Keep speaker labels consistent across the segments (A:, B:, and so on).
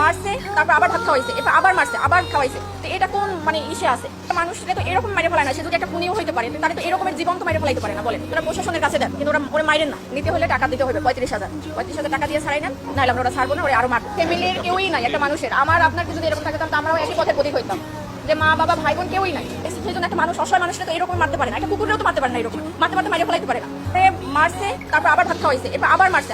A: মারছে, তারপর আবার ভাত খাওয়াইছে, এরপর আবার মারছে, আবার খাওয়াইছে। তো এটা কোন মানে ইসে আছে? মানুষরা তো এরকম মাইরে ফেলায় না, সে যদি একটা খুনিও হইতে পারে, তাহলে তো এরকমের জীবন তো মাইরে ফেলাইতে পারে না, বলেন। ওরা প্রশাসনের কাছে দেন, কিন্তু ওরা ওরা মাইরেন না। নিতে হলে টাকা দিতে হবে, পঁয়ত্রিশ হাজার। পঁয়ত্রিশ হাজার টাকা দিয়ে ছাড়াই নেন, নাহলে আমরা ওরা ছাড়বো না, ওরা আরও মারবো। ফ্যামিলির কেউই নাই, একটা মানুষের। আমার, আপনার যদি এরকম থাকে, তাহলে আমরাও একই পথের প্রতীক হইতাম। যে মা, বাবা ভাই বোন কেউই নাই। সেই জন্য একটা মানুষ, অসহায় মানুষটা তো এরকম মারতে পারে না। একটা কুকুরেও তো মারতে পারে না এরকম। মারতে মারতে মারিয়ে ফেলাইতে পারে না। মারছে, তারপর আবার ভাত খাওয়াইছে, এরপর আবার মারছে।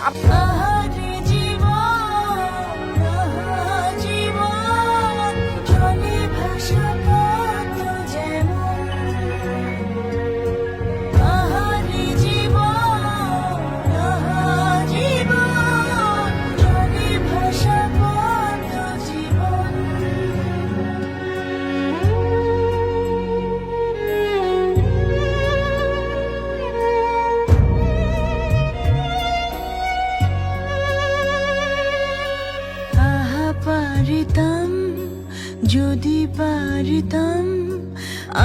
B: পারিতাম যদি পারিতাম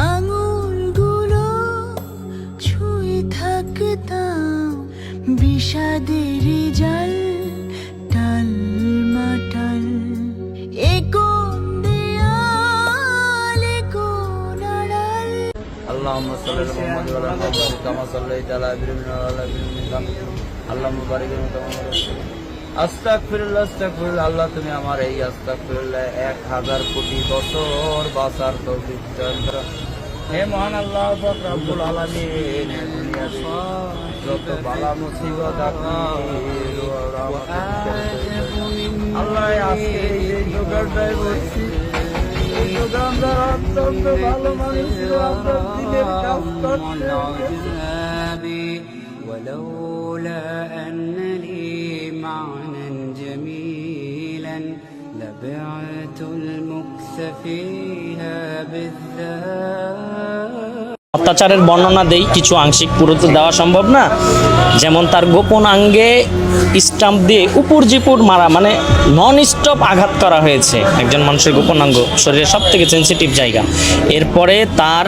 B: আঙুলগুলো ছুঁয়ে থাকতাম বিষাদের জাল টাল মাটাল এ কোন দেয়াল এ কোন আড়াল
C: اللهم صل على محمد وعلى ال محمد كما صليت على ابراهيم وعلى ال ابراهيم اللهم بارك على محمد আস্তাগফিরুল্লাহ আস্তাগফিরুল্লাহ আল্লাহ তুমি আমার এই আস্তাগফিরুল্লাহ এক হাজার কোটি বছর বাঁচার তৌফিক দান করো। হে মহান আল্লাহ পাক রব্বুল আলামিন হে দুনিয়াতে যত বালা মুসিবত আপনি আল্লাহ আজকে এই যে দোকানটায় বসছি এই দোকানদার অত্যন্ত ভালো মানুষ ছিল, আপনার দিনের কাজ করছে
D: عذابي لبعت المكس فيها بالذات
E: অত্যাচারের বর্ণনা দেই কিছু আংশিক পুরো তো দেওয়া সম্ভব না যেমন তার গোপন আঙ্গে স্টাম্প দিয়ে উপর জিপুর মারা মানে নন স্টপ আঘাত করা হয়েছে একজন মানুষের গোপনাঙ্গ শরীরের সব থেকে সেন্সিটিভ জায়গা। এরপরে তার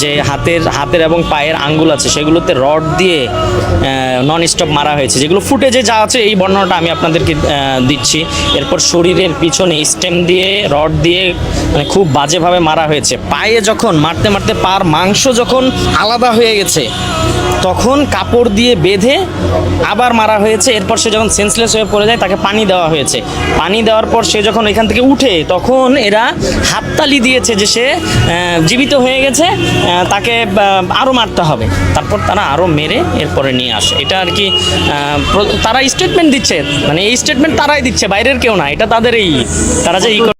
E: যে হাতের হাতের এবং পায়ের আঙ্গুল আছে, সেগুলোতে রড দিয়ে নন স্টপ মারা হয়েছে। যেগুলো ফুটেজে যা আছে, এই বর্ণনাটা আমি আপনাদেরকে দিচ্ছি। এরপর শরীরের পিছনে স্টেম দিয়ে, রড দিয়ে মানে খুব বাজেভাবে মারা হয়েছে। পায়ে যখন, মারতে মারতে পার মাংস যখন আলাদা হয়ে গেছে তখন কাপড় দিয়ে বেঁধে আবার মারা হয়েছে। এরপর সে যখন সেন্সলেস হয়ে পড়ে যায়, তাকে পানি দেওয়া হয়েছে। পানি দেওয়ার পর সে যখন এখান থেকে উঠে, তখন এরা হাততালি দিয়েছে যে সে জীবিত হয়ে গেছে তাকে আরও মারতে হবে। তারপর তারা আরও মেরে এরপরে নিয়ে আসে। এটা আর কি তারা স্টেটমেন্ট দিচ্ছে। মানে এই স্টেটমেন্ট তারাই দিচ্ছে, বাইরের কেউ না। এটা তাদের এই তারা যে